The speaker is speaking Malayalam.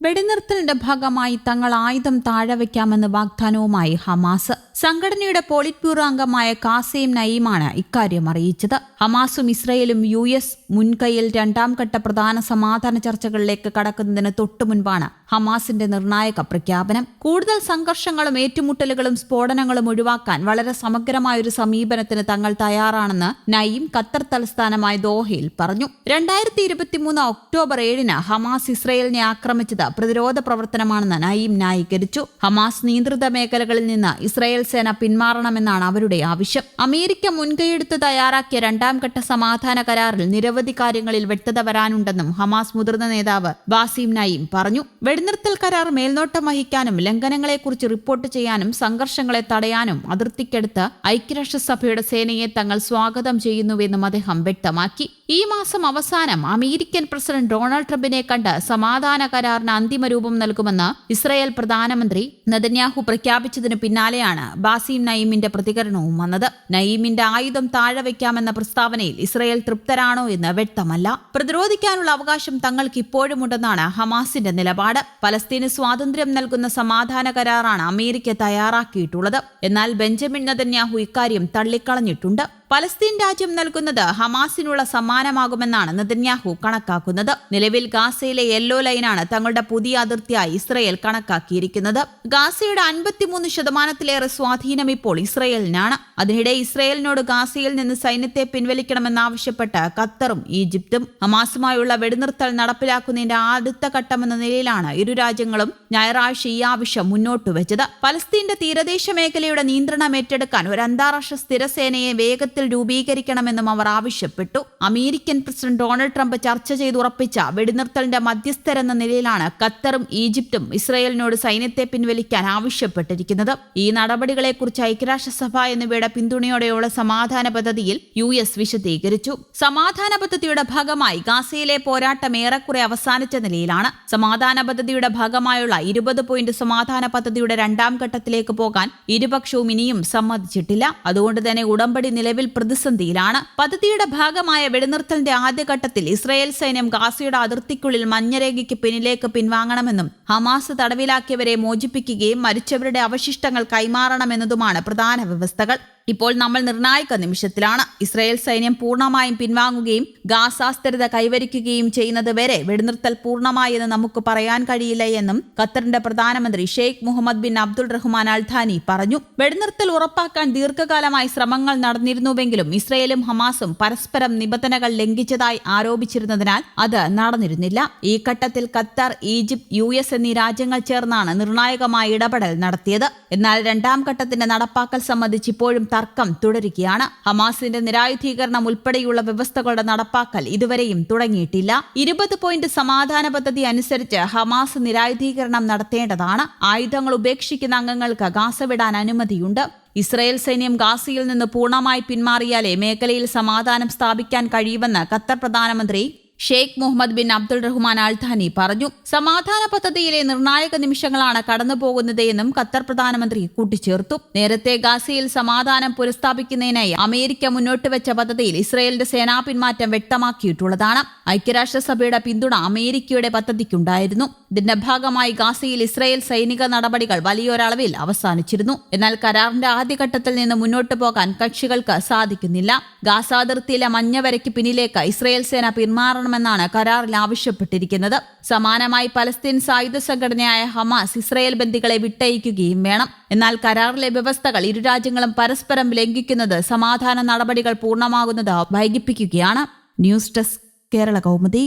വെടിനിർത്തലിന്റെ ഭാഗമായി തങ്ങൾ ആയുധം താഴെ വയ്ക്കാമെന്ന് വാഗ്ദാനവുമായി ഹമാസ്. സംഘടനയുടെ പോളിറ്റ് ബ്യൂറോ അംഗമായ കാസയും നയീമാണ് ഇക്കാര്യം അറിയിച്ചത്. ഹമാസും ഇസ്രയേലും യു എസ് മുൻകൈയിൽ രണ്ടാം ഘട്ട പ്രധാന സമാധാന ചർച്ചകളിലേക്ക് കടക്കുന്നതിന് തൊട്ടു മുൻപാണ് ഹമാസിന്റെ നിർണായക പ്രഖ്യാപനം. കൂടുതൽ സംഘർഷങ്ങളും ഏറ്റുമുട്ടലുകളും സ്ഫോടനങ്ങളും ഒഴിവാക്കാൻ വളരെ സമഗ്രമായ ഒരു സമീപനത്തിന് തങ്ങൾ തയ്യാറാണെന്ന് നയിം ഖത്തർ തലസ്ഥാനമായ ദോഹയിൽ പറഞ്ഞു. രണ്ടായിരത്തി ഇരുപത്തിമൂന്ന് ഒക്ടോബർ ഏഴിന് ഹമാസ് ഇസ്രയേലിനെ ആക്രമിച്ചത് പ്രതിരോധ പ്രവർത്തനമാണെന്ന് നയീം ന്യായീകരിച്ചു. ഹമാസ് നിയന്ത്രിത മേഖലകളിൽ നിന്ന് ഇസ്രായേൽ സേന പിന്മാറണമെന്നാണ് അവരുടെ ആവശ്യം. അമേരിക്ക മുൻകൈയെടുത്ത് തയ്യാറാക്കിയ രണ്ടാം ഘട്ട സമാധാന കരാറിൽ നിരവധി കാര്യങ്ങളിൽ വ്യക്തത വരാനുണ്ടെന്നും ഹമാസ് മുതിർന്ന നേതാവ് ബാസിം നയീം പറഞ്ഞു. വെടിനിർത്തൽ കരാർ മേൽനോട്ടം വഹിക്കാനും ലംഘനങ്ങളെക്കുറിച്ച് റിപ്പോർട്ട് ചെയ്യാനും സംഘർഷങ്ങളെ തടയാനും അതിർത്തിക്കടുത്ത് ഐക്യരാഷ്ട്രസഭയുടെ സേനയെ തങ്ങൾ സ്വാഗതം ചെയ്യുന്നുവെന്നും അദ്ദേഹം വ്യക്തമാക്കി. ഈ മാസം അവസാനം അമേരിക്കൻ പ്രസിഡന്റ് ഡൊണാൾഡ് ട്രംപിനെ കണ്ട് സമാധാന കരാറിന് അന്തിമ രൂപം നൽകുമെന്ന് ഇസ്രായേൽ പ്രധാനമന്ത്രി നദന്യാഹു പ്രഖ്യാപിച്ചതിന് പിന്നാലെയാണ് ബാസിം നയീമിന്റെ പ്രതികരണവും വന്നത്. നയീമിന്റെ ആയുധം താഴെ വയ്ക്കാമെന്ന പ്രസ്താവനയിൽ ഇസ്രായേൽ തൃപ്തരാണോ എന്ന് വ്യക്തമല്ല. പ്രതിരോധിക്കാനുള്ള അവകാശം തങ്ങൾക്ക് ഇപ്പോഴുമുണ്ടെന്നാണ് ഹമാസിന്റെ നിലപാട്. പലസ്തീന് സ്വാതന്ത്ര്യം നൽകുന്ന സമാധാന കരാറാണ് അമേരിക്ക തയ്യാറാക്കിയിട്ടുള്ളത്. എന്നാൽ ബെഞ്ചമിൻ നെതന്യാഹു ഇക്കാര്യം തള്ളിക്കളഞ്ഞിട്ടുണ്ട്. പലസ്തീൻ രാജ്യം നൽകുന്നത് ഹമാസിനുള്ള സമ്മാനമാകുമെന്നാണ് നെതന്യാഹു കണക്കാക്കുന്നത്. നിലവിൽ ഗാസയിലെ യെല്ലോ ലൈനാണ് തങ്ങളുടെ പുതിയ അതിർത്തിയായി ഇസ്രയേൽ കണക്കാക്കിയിരിക്കുന്നത്. ഗാസയുടെ അൻപത്തിമൂന്ന് ശതമാനത്തിലേറെ സ്വാധീനം ഇപ്പോൾ ഇസ്രയേലിനാണ്. അതിനിടെ ഇസ്രയേലിനോട് ഗാസയിൽ നിന്ന് സൈന്യത്തെ പിൻവലിക്കണമെന്നാവശ്യപ്പെട്ട് ഖത്തറും ഈജിപ്തും ഹമാസുമായുള്ള വെടിനിർത്തൽ നടപ്പിലാക്കുന്നതിന്റെ അടുത്ത ഘട്ടമെന്ന നിലയിലാണ് ഇരു രാജ്യങ്ങളും ഞായറാഴ്ച ഈ ആവശ്യം മുന്നോട്ട് വെച്ചത് പലസ്തീന്റെ തീരദേശ മേഖലയുടെ നിയന്ത്രണം ഏറ്റെടുക്കാൻ ഒരു അന്താരാഷ്ട്ര സ്ഥിരസേനയെ വേഗത്തിൽ രൂപീകരിക്കണമെന്നും അവർ ആവശ്യപ്പെട്ടു. അമേരിക്കൻ പ്രസിഡന്റ് ഡൊണാൾഡ് ട്രംപ് ചർച്ച ചെയ്ത് ഉറപ്പിച്ച വെടിനിർത്തലിന്റെ മധ്യസ്ഥരെന്ന നിലയിലാണ് ഖത്തറും ഈജിപ്തും ഇസ്രയേലിനോട് സൈന്യത്തെ പിൻവലിക്കാൻ ആവശ്യപ്പെട്ടിരിക്കുന്നത്. ഈ നടപടികളെക്കുറിച്ച് ഐക്യരാഷ്ട്രസഭ എന്നിവയുടെ പിന്തുണയോടെയുള്ള സമാധാന പദ്ധതിയിൽ യു എസ് വിശദീകരിച്ചു. സമാധാന പദ്ധതിയുടെ ഭാഗമായി ഗാസയിലെ പോരാട്ടം ഏറെക്കുറെ അവസാനിച്ച നിലയിലാണ്. സമാധാന പദ്ധതിയുടെ ഭാഗമായുള്ള ഇരുപത് പോയിന്റ് സമാധാന പദ്ധതിയുടെ രണ്ടാം ഘട്ടത്തിലേക്ക് പോകാൻ ഇരുപക്ഷവും ഇനിയും സമ്മതിച്ചിട്ടില്ല. അതുകൊണ്ട് തന്നെ ഉടമ്പടി നിലവിൽ പ്രതിസന്ധിയിലാണ്. പദ്ധതിയുടെ ഭാഗമായ വെടിനിർത്തലിന്റെ ആദ്യഘട്ടത്തിൽ ഇസ്രായേൽ സൈന്യം ഗാസയുടെ അതിർത്തിക്കുള്ളിൽ മഞ്ഞരേഖയ്ക്ക് പിന്നിലേക്ക് പിൻവാങ്ങണമെന്നും ഹമാസ് തടവിലാക്കിയവരെ മോചിപ്പിക്കുകയും മരിച്ചവരുടെ അവശിഷ്ടങ്ങൾ കൈമാറണമെന്നതുമാണ് പ്രധാന വ്യവസ്ഥകൾ. ഇപ്പോൾ നമ്മൾ നിർണായക നിമിഷത്തിലാണ്. ഇസ്രായേൽ സൈന്യം പൂർണമായും പിൻവാങ്ങുകയും ഗാസ സ്ഥിരത കൈവരിക്കുകയും ചെയ്യുന്നത് വരെ വെടിനിർത്തൽ പൂർണമായെന്ന് നമുക്ക് പറയാൻ കഴിയില്ല എന്നും ഖത്തറിന്റെ പ്രധാനമന്ത്രി Sheikh Mohammed bin Abdul Rahman Al Thani പറഞ്ഞു. വെടിനിർത്തൽ ഉറപ്പാക്കാൻ ദീർഘകാലമായി ശ്രമങ്ങൾ നടന്നിരുന്നുവെങ്കിലും ഇസ്രയേലും ഹമാസും പരസ്പരം നിബന്ധനകൾ ലംഘിച്ചതായി ആരോപിച്ചിരുന്നതിനാൽ അത് നടന്നിരുന്നില്ല. ഈ ഘട്ടത്തിൽ ഖത്തർ ഈജിപ്ത് യു എന്നീ രാജ്യങ്ങൾ ചേർന്നാണ് നിർണായകമായ ഇടപെടൽ നടത്തിയത്. എന്നാൽ രണ്ടാം ഘട്ടത്തിന്റെ നടപ്പാക്കൽ സംബന്ധിച്ച് ഇപ്പോഴും തർക്കം തുടരുകയാണ്. ഹമാസിന്റെ നിരായുധീകരണം ഉൾപ്പെടെയുള്ള വ്യവസ്ഥകളുടെ നടപ്പാക്കൽ ഇതുവരെയും തുടങ്ങിയിട്ടില്ല. ഇരുപത് പോയിന്റ് സമാധാന പദ്ധതി അനുസരിച്ച് ഹമാസ് നിരായുധീകരണം നടത്തേണ്ടതാണ്. ആയുധങ്ങൾ ഉപേക്ഷിക്കുന്ന അംഗങ്ങൾക്ക് ഗാസ വിടാൻ അനുമതിയുണ്ട്. ഇസ്രയേൽ സൈന്യം ഗാസയിൽ നിന്ന് പൂർണമായി പിന്മാറിയാലേ മേഖലയിൽ സമാധാനം സ്ഥാപിക്കാൻ കഴിയുമെന്ന് ഖത്തർ പ്രധാനമന്ത്രി Sheikh Mohammed bin Abdul Rahman Al Thani പറഞ്ഞു സമാധാന പദ്ധതിയിലെ നിർണായക നിമിഷങ്ങളാണ് കടന്നുപോകുന്നത് എന്നും ഖത്തർ പ്രധാനമന്ത്രി കൂട്ടിച്ചേർത്തു. നേരത്തെ ഗാസയിൽ സമാധാനം പുനഃസ്ഥാപിക്കുന്നതിനായി അമേരിക്ക മുന്നോട്ട് വെച്ച പദ്ധതിയിൽ ഇസ്രയേലിന്റെ സേനാ പിന്മാറ്റം വ്യക്തമാക്കിയിട്ടുള്ളതാണ്. ഐക്യരാഷ്ട്രസഭയുടെ പിന്തുണ അമേരിക്കയുടെ പദ്ധതിക്കുണ്ടായിരുന്നു. ഇതിന്റെ ഭാഗമായി ഗാസയിൽ ഇസ്രയേൽ സൈനിക നടപടികൾ വലിയൊരളവിൽ അവസാനിച്ചിരുന്നു. എന്നാൽ കരാറിന്റെ ആദ്യഘട്ടത്തിൽ നിന്ന് മുന്നോട്ട് പോകാൻ കക്ഷികൾക്ക് സാധിക്കുന്നില്ല. ഗാസാതിർത്തിയിലെ മഞ്ഞവരയ്ക്ക് പിന്നിലേക്ക് ഇസ്രയേൽ സേന പിന്മാറണമെന്നാണ് കരാറിൽ ആവശ്യപ്പെട്ടിരിക്കുന്നത്. സമാനമായി പലസ്തീൻ സായുധ സംഘടനയായ ഹമാസ് ഇസ്രയേൽ ബന്ദികളെ വിട്ടയക്കുകയും വേണം. എന്നാൽ കരാറിലെ വ്യവസ്ഥകൾ ഇരു രാജ്യങ്ങളും പരസ്പരം ലംഘിക്കുന്നത് സമാധാന നടപടികൾ പൂർണമാകുന്നത് വൈകിപ്പിക്കുകയാണ്. News desk Kerala Kaumudi.